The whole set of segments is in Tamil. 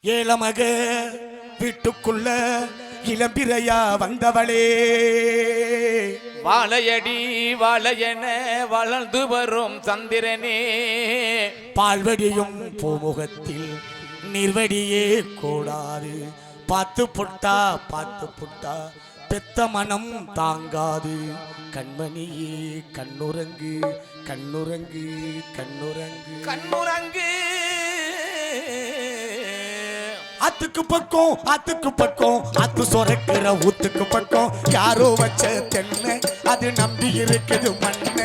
ஏழமக வீட்டுக்குள்ள இளம்பிரையா வந்தவளே. வாழையடி வாழையென வளர்ந்து வரும் சந்திரனே. பால்வடியும் பூமுகத்தில் நீர்வடியே கூடாது. பார்த்து புட்டா பார்த்து புட்டா பெத்த மனம் தாங்காது. கண்மணியே கண்ணுறங்கு கண்ணுறங்கு கண்ணுறங்கு கண்ணுரங்கு. அத்துக்கு பக்கம் அத்துக்கு பக்கம். அத்து சொரக்கிற ஊத்துக்கு பக்கம். யாரோ வச்ச தென்னை அது நம்பி இருக்குது மண்ணு.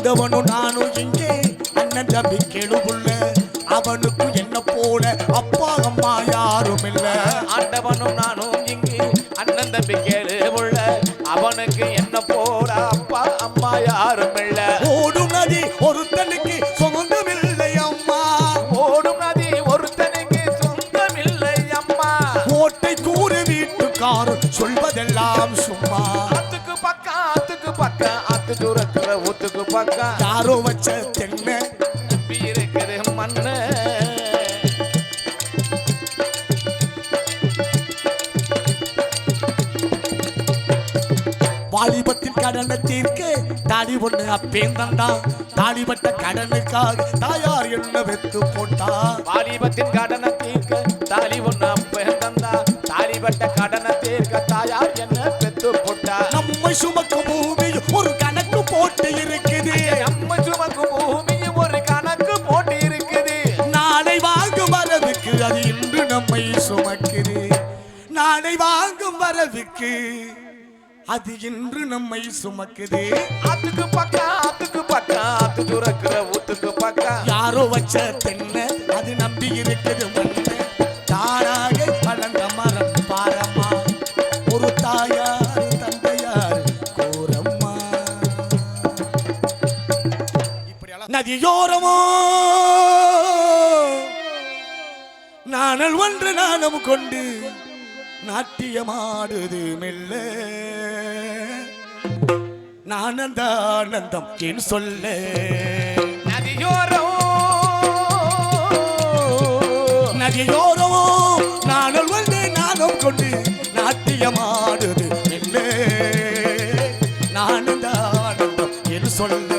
ஆண்டவனும் நானும் இங்கே. அண்ணன் தம்பி கெழுவுள்ள அவனுக்கு என்ன போல அப்பா அம்மா யாரும் இல்லை ஆண்டவனும் நான் தென்னை நம்பி இருக்குது மண்ணு. வாலிபத்தின் கடனை தீர்க்க தாடி ஒண்ணு அப்பேந்தண்டா தாடிப்பட்ட கடனுக்காக தாயார் என்ன வெத்து போட்டா. வாலிபத்தின் கடனை தீர்க்க தாலி ஒண்ணு அப்பந்தா தாலிபட்ட கடனை வரவுக்கு அது இன்று நம்மை சுமக்குது. ஆத்துக்கு பக்கம் ஆத்துக்கு பக்கம் ஆத்து துறக்கிற ஊத்துக்கு பக்கம் யாரோ வச்ச தென்னை அது நம்பி இருக்குது மண்ணு. தானாக வளர்ந்த மரம் பாரம்மா. ஒரு தாயார் தந்தையார் கோரம்மா. நதியோரமோ. நானல் ஒன்று நாணம் கொண்டு நாட்டியமாடுது மெல்ல. நானந்த ஆனந்தம் என் சொல்ல. நதியோரம். நதியோரமோ நானும் வந்து நானும் கொண்டு நாட்டியமாடுது இல்லை நானந்த ஆனந்தம் என்று சொல்ல.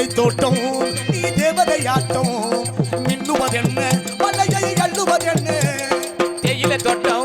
தேயிலை தோட்டம் நீ தேவதையாட்டம். மின்னுவதென்ன மலையை அள்ளுவதென்ன? தேயிலை தோட்டம்